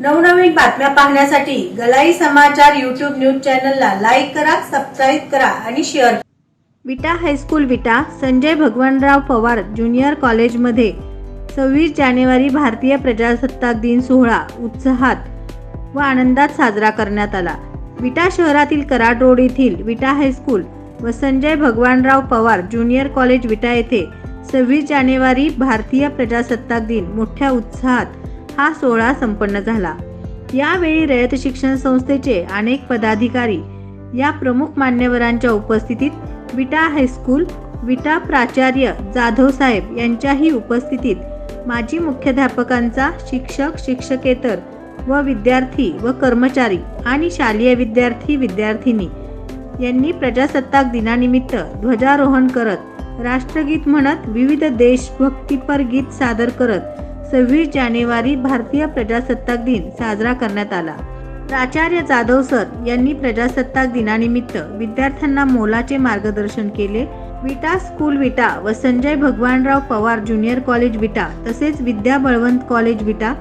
नवनवीन बातम्या पाहण्यासाठी गलाई समाचार युट्यूब न्यूज चॅनलला लाईक करा सबस्क्राईब करा आणि share Vita high school Vita Sanjay Bhagwanrao Pawar junior कॉलेजमध्ये. सव्वीस जानेवारी भारतीय प्रजासत्ताक दिन सोहळा उत्साहात व आनंदात साजरा करण्यात आला. विटा शहरातील कराड रोड येथील विटा हायस्कूल व संजय भगवानराव पवार ज्युनियर कॉलेज विटा येथे सव्वीस जानेवारी भारतीय प्रजासत्ताक दिन मोठ्या उत्साहात हा सोहळा संपन्न झाला. यावेळी रयत शिक्षण संस्थेचे अनेक पदाधिकारी या प्रमुख मान्यवरांच्या उपस्थितीत विटा हायस्कूल विटा प्राचार्य जाधव साहेब यांच्याही उपस्थितीत माजी मुख्याध्यापकांचा शिक्षक शिक्षकेतर व विद्यार्थी व कर्मचारी आणि शालेय विद्यार्थी विद्यार्थिनी यांनी प्रजासत्ताक दिनानिमित्त ध्वजारोहण करत राष्ट्रगीत म्हणत विविध देशभक्तीपर गीत सादर करत सव्वीस जानेवारी भारतीय प्रजासत्ताक दिन साजरा करण्यात आला. प्राचार्य जाधव सर यांनी प्रजासत्ताक दिनानिमित्त विद्यार्थ्यांना मोलाचे मार्गदर्शन केले. विटा स्कूल विटा व संजय भगवानराव पवार ज्युनियर कॉलेज विटा तसेच विद्या बळवंत कॉलेज विटा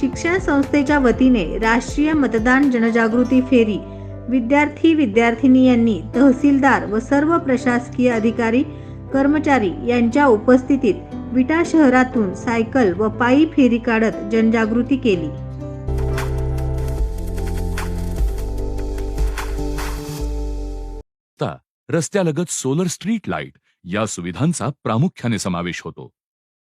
शिक्षण संस्थेच्या वतीने राष्ट्रीय मतदान जनजागृती फेरी विद्यार्थी विद्यार्थिनी यांनी तहसीलदार व सर्व प्रशासकीय अधिकारी कर्मचारी यांच्या उपस्थितीत विटा शहरातून सायकल व पायी फेरी काढत जनजागृती केली. रस्त्यालगत सोलर स्ट्रीट लाइट या सुविधांचा प्रामुख्याने समावेश होतो.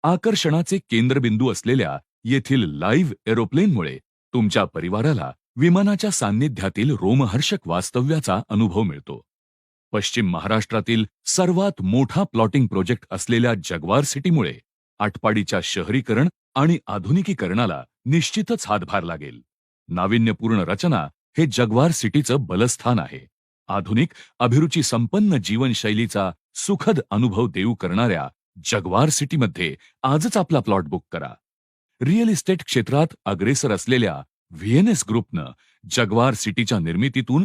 आकर्षणाचे केंद्रबिंदू असलेल्या येथील लाईव्ह एरोप्लेनमुळे तुमच्या परिवाराला विमानाच्या सान्निध्यातील रोमहर्षक वास्तव्याचा अनुभव मिळतो. पश्चिम महाराष्ट्रातील सर्वात मोठा प्लॉटिंग प्रोजेक्ट असलेल्या जगवार सिटीमुळे आटपाडीच्या शहरीकरण आणि आधुनिकीकरणाला निश्चितच हातभार लागेल. नाविन्यपूर्ण रचना हे जगवार सिटीचं बलस्थान आहे. आधुनिक अभिरुची संपन्न जीवनशैलीचा सुखद अनुभव देऊ करणाऱ्या जगवार सिटीमध्ये आजच आपला प्लॉट बुक करा. रिअल इस्टेट क्षेत्रात अग्रेसर असलेल्या व्हीएनएस ग्रुपनं जगवार सिटीच्या निर्मितीतून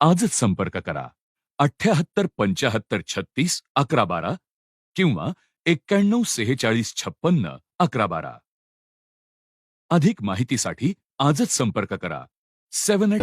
आजच संपर्क करा. अठ्याहत्तर पंच्याहत्तर छत्तीस अकरा बारा किंवा एक्क्याण्णव सेहेचाळीस छप्पन्न अकरा बारा. अधिक माहितीसाठी आजच संपर्क करा. Seven eight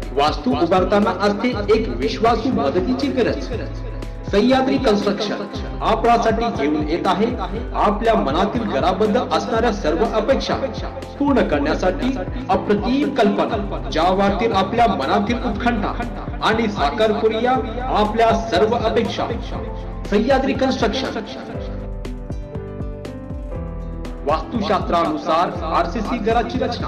वास्तू उभारताना असते एक विश्वासू मदतीची गरज. सह्याद्री कन्स्ट्रक्शन आपल्यासाठी घेऊन येत आहे. आपल्या मनातील घराबद्दल असणाऱ्या सर्व अपेक्षा पूर्ण करण्यासाठी अप्रतिम कल्पना ज्या वाटतील आपल्या मनातील उत्खंठा आणि साकार करूया आपल्या सर्व अपेक्षा. सह्याद्री कन्स्ट्रक्शन वास्तुशास्त्रानुसार आरसीसी घराची रचना.